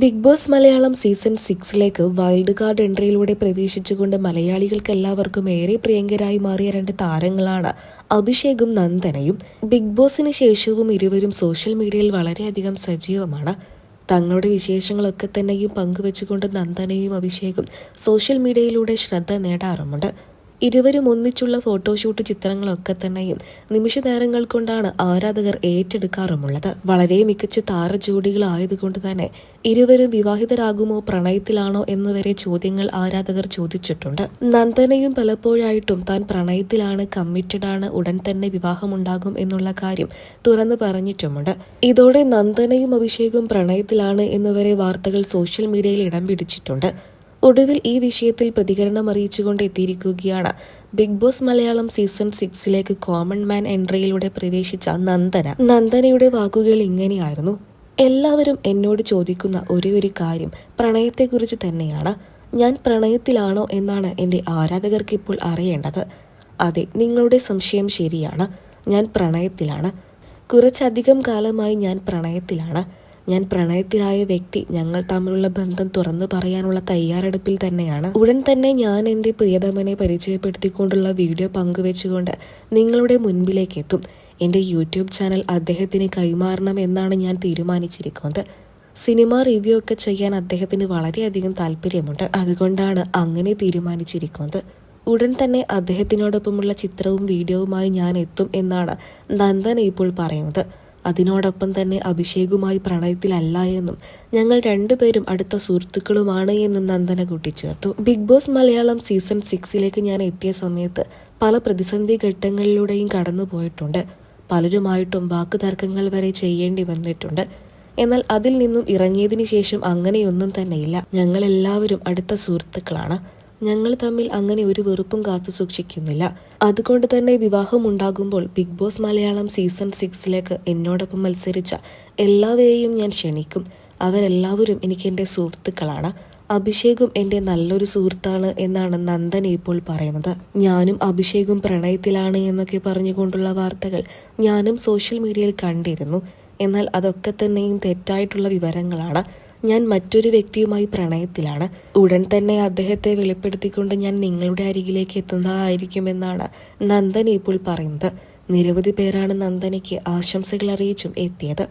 Big Boss Malayalam season സിക്സിലേക്ക് wild card എൻട്രിയിലൂടെ പ്രവേശിച്ചുകൊണ്ട് മലയാളികൾക്ക് എല്ലാവർക്കും ഏറെ പ്രിയങ്കരായി മാറിയ രണ്ട് താരങ്ങളാണ് അഭിഷേകും നന്ദനയും. ബിഗ് ബോസിന് ശേഷവും ഇരുവരും സോഷ്യൽ മീഡിയയിൽ വളരെയധികം സജീവമാണ്. തങ്ങളുടെ വിശേഷങ്ങളൊക്കെ തന്നെയും പങ്കുവെച്ചുകൊണ്ട് നന്ദനയും അഭിഷേകും സോഷ്യൽ മീഡിയയിലൂടെ ശ്രദ്ധ നേടാറുമുണ്ട്. ഇരുവരും ഒന്നിച്ചുള്ള ഫോട്ടോഷൂട്ട് ചിത്രങ്ങളൊക്കെ തന്നെയും നിമിഷ നേരങ്ങൾ കൊണ്ടാണ് ആരാധകർ ഏറ്റെടുക്കാറുമുള്ളത്. വളരെ മികച്ച താരജോഡികളായതുകൊണ്ട് തന്നെ ഇരുവരും വിവാഹിതരാകുമോ പ്രണയത്തിലാണോ എന്നുവരെ ചോദ്യങ്ങൾ ആരാധകർ ചോദിച്ചിട്ടുണ്ട്. നന്ദനയും പലപ്പോഴായിട്ടും താൻ പ്രണയത്തിലാണ് കമ്മിറ്റഡ് ആണ് ഉടൻ തന്നെ വിവാഹമുണ്ടാകും എന്നുള്ള കാര്യം തുറന്നു പറഞ്ഞിട്ടുമുണ്ട്. ഇതോടെ നന്ദനയും അഭിഷേകും പ്രണയത്തിലാണ് എന്നുവരെ വാർത്തകൾ സോഷ്യൽ മീഡിയയിൽ ഇടം പിടിച്ചിട്ടുണ്ട്. ഒടുവിൽ ഈ വിഷയത്തിൽ പ്രതികരണം അറിയിച്ചുകൊണ്ട് എത്തിയിരിക്കുകയാണ്. ബിഗ് ബോസ് മലയാളം സീസൺ സിക്സിലേക്ക് കോമൺ മാൻ എൻട്രിയിലൂടെ പ്രവേശിച്ച നന്ദന. നന്ദനയുടെ വാക്കുകൾ ഇങ്ങനെയായിരുന്നു. എല്ലാവരും എന്നോട് ചോദിക്കുന്ന ഒരേ ഒരു കാര്യം. പ്രണയത്തെക്കുറിച്ച് തന്നെയാണ്. ഞാൻ പ്രണയത്തിലാണോ എന്നാണ് എന്റെ ആരാധകർക്ക് ഇപ്പോൾ അറിയേണ്ടത്. അതെ നിങ്ങളുടെ സംശയം ശരിയാണ്. ഞാൻ പ്രണയത്തിലാണ്. കുറച്ചധികം കാലമായി ഞാൻ പ്രണയത്തിലാണ്. ഞാൻ പ്രണയത്തിലായ വ്യക്തി ഞങ്ങൾ തമ്മിലുള്ള ബന്ധം തുറന്നു പറയാനുള്ള തയ്യാറെടുപ്പിൽ തന്നെയാണ്. ഉടൻ തന്നെ ഞാൻ എന്റെ പ്രിയതമനെ പരിചയപ്പെടുത്തിക്കൊണ്ടുള്ള വീഡിയോ പങ്കുവെച്ചുകൊണ്ട് നിങ്ങളുടെ മുൻപിലേക്ക് എത്തും. എന്റെ യൂട്യൂബ് ചാനൽ അദ്ദേഹത്തിന് കൈമാറണം എന്നാണ് ഞാൻ തീരുമാനിച്ചിരിക്കുന്നത്. സിനിമ റിവ്യൂ ഒക്കെ ചെയ്യാൻ അദ്ദേഹത്തിന് വളരെയധികം താല്പര്യമുണ്ട്. അതുകൊണ്ടാണ് അങ്ങനെ തീരുമാനിച്ചിരിക്കുന്നത്. ഉടൻ തന്നെ അദ്ദേഹത്തിനോടൊപ്പമുള്ള ചിത്രവും വീഡിയോവുമായി ഞാൻ എത്തും എന്നാണ് നന്ദന ഇപ്പോൾ പറയുന്നത്. അതിനോടൊപ്പം തന്നെ അഭിഷേകുമായി പ്രണയത്തിലല്ല എന്നും ഞങ്ങൾ രണ്ടുപേരും അടുത്ത സുഹൃത്തുക്കളുമാണ് എന്നും നന്ദന കൂട്ടിച്ചേർത്തു. ബിഗ് ബോസ് മലയാളം സീസൺ സിക്സിലേക്ക് ഞാൻ എത്തിയ സമയത്ത് പല പ്രതിസന്ധി ഘട്ടങ്ങളിലൂടെയും കടന്നു പോയിട്ടുണ്ട് പലരുമായിട്ടും വാക്കുതർക്കങ്ങൾ വരെ ചെയ്യേണ്ടി വന്നിട്ടുണ്ട്. എന്നാൽ അതിൽ നിന്നും ഇറങ്ങിയതിനു ശേഷം അങ്ങനെയൊന്നും തന്നെയില്ല. ഞങ്ങളെല്ലാവരും അടുത്ത സുഹൃത്തുക്കളാണ്. ഞങ്ങൾ തമ്മിൽ അങ്ങനെ ഒരു വെറുപ്പും കാത്തു സൂക്ഷിക്കുന്നില്ല. അതുകൊണ്ട് തന്നെ വിവാഹം ഉണ്ടാകുമ്പോൾ ബിഗ് ബോസ് മലയാളം സീസൺ സിക്സിലേക്ക് എന്നോടൊപ്പം മത്സരിച്ച എല്ലാവരെയും ഞാൻ ക്ഷണിക്കും. അവരെല്ലാവരും എനിക്ക് എന്റെ സുഹൃത്തുക്കളാണ്. അഭിഷേകും എന്റെ നല്ലൊരു സുഹൃത്താണ് എന്നാണ് നന്ദൻ ഇപ്പോൾ പറയുന്നത്. ഞാനും അഭിഷേകും പ്രണയത്തിലാണ് എന്നൊക്കെ പറഞ്ഞുകൊണ്ടുള്ള വാർത്തകൾ ഞാനും സോഷ്യൽ മീഡിയയിൽ കണ്ടിരുന്നു. എന്നാൽ അതൊക്കെ തന്നെയും തെറ്റായിട്ടുള്ള വിവരങ്ങളാണ്. ഞാൻ മറ്റൊരു വ്യക്തിയുമായി പ്രണയത്തിലാണ്. ഉടൻ തന്നെ അദ്ദേഹത്തെ വെളിപ്പെടുത്തിക്കൊണ്ട് ഞാൻ നിങ്ങളുടെ അരികിലേക്ക് എത്തുന്നതായിരിക്കുമെന്നാണ് നന്ദൻ ഇപ്പോൾ പറയുന്നത്. നിരവധി പേരാണ് നന്ദനയ്ക്ക് ആശംസകൾ അറിയിച്ചും എത്തിയത്.